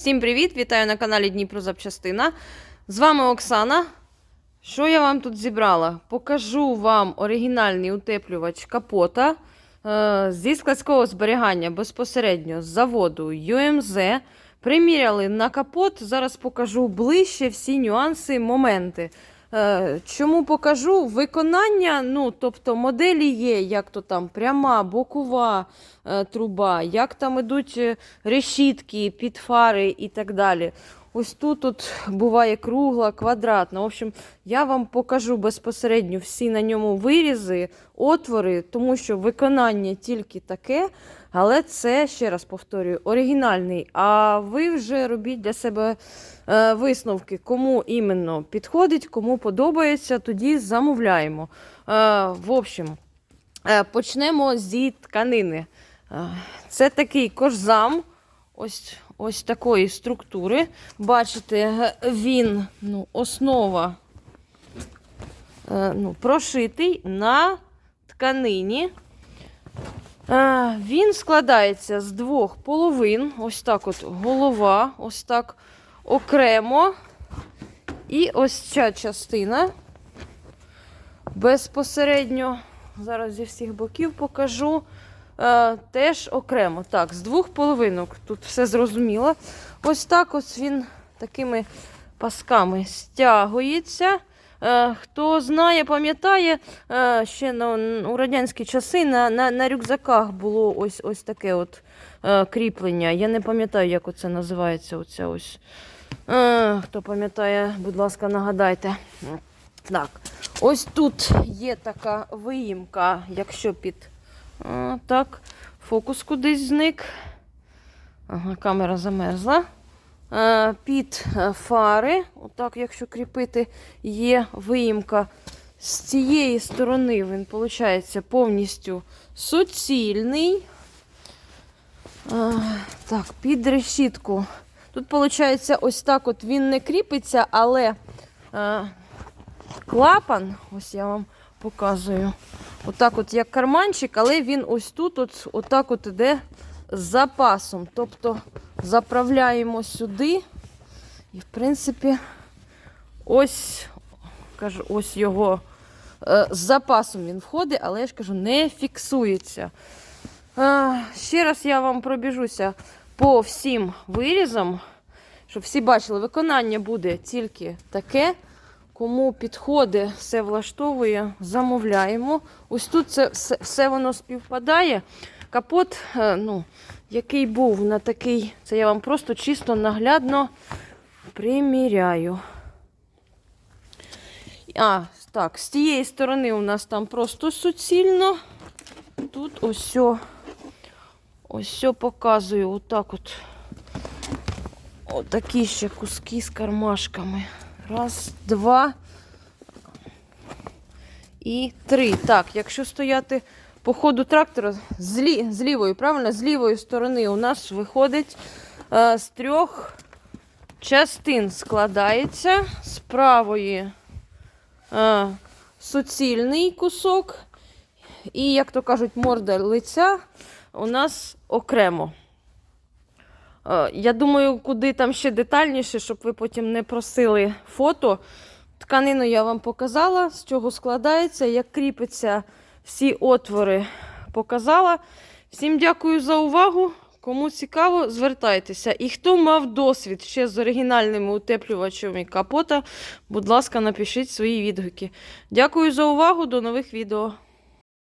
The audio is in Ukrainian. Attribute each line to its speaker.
Speaker 1: Всім привіт! Вітаю на каналі Дніпро Запчастина. З вами Оксана. Що я вам тут зібрала? Покажу вам оригінальний утеплювач капота е, зі складського зберігання безпосередньо з заводу UMZ. Приміряли на капот. Зараз покажу ближче всі нюанси, моменти. Е, Чому покажу? Виконання, ну, тобто моделі є, як то там пряма, бокова е, труба, як там ідуть е, решітки, підфари і так далі. Ось тут от буває кругла, квадратна. В общем, я вам покажу безпосередньо всі на ньому вирізи, отвори, тому що виконання тільки таке, але це, ще раз повторюю, оригінальний. А ви вже робіть для себе е, висновки, кому іменно підходить, кому подобається, тоді замовляємо. Е, в общем, е, почнемо зі тканини. Е, це такий кожзам. Ось, ось такої структури. Бачите, він, ну, основа е, ну, прошитий на тканині. Е, Він складається з двох половин. Ось так от голова, ось так окремо. І ось ця частина безпосередньо, зараз зі всіх боків покажу. Е, теж окремо. Так, з двох половинок. Тут все зрозуміло. Ось так ось він такими пасками стягується. Е, хто знає, пам'ятає, е, ще на, у радянські часи на, на, на рюкзаках було ось, ось таке от е, кріплення. Я не пам'ятаю, як оце називається. Оце ось. Е, хто пам'ятає, будь ласка, нагадайте. Так, ось тут є така виїмка, якщо під а, так, фокус кудись зник. Ага, камера замерзла. А, під е, фари, отак, якщо кріпити, є виїмка. З цієї сторони він, виходить, повністю суцільний. А, так, під решітку. Тут, виходить, ось так от він не кріпиться, але а, клапан, ось я вам показую. Отак от як карманчик, але він ось тут, от, отак от іде з запасом. Тобто заправляємо сюди. І, в принципі, ось, кажу, ось його е, з запасом він входить, але я ж кажу, не фіксується. Е, ще раз я вам пробіжуся по всім вирізам, щоб всі бачили, виконання буде тільки таке. Кому підходить, все влаштовує, замовляємо. Ось тут це все, все воно співпадає. Капот, е, ну, який був на такий, це я вам просто чисто наглядно приміряю. А, так, з тієї сторони у нас там просто суцільно. Тут ось ось показую, отак от. Отакі ще куски з кармашками. Раз, два і три. Так, якщо стояти по ходу трактора з, з лівої, правильно, з лівої сторони у нас виходить е, з трьох частин складається. З правої е, суцільний кусок. І, як то кажуть, морда лиця у нас окремо. Е, Я думаю, куди там ще детальніше, щоб ви потім не просили фото. Тканину я вам показала, з чого складається, як кріпиться всі отвори, показала. Всім дякую за увагу. Кому цікаво, звертайтеся. І хто мав досвід ще з оригінальними утеплювачами капота, будь ласка, напишіть свої відгуки. Дякую за увагу, до нових відео.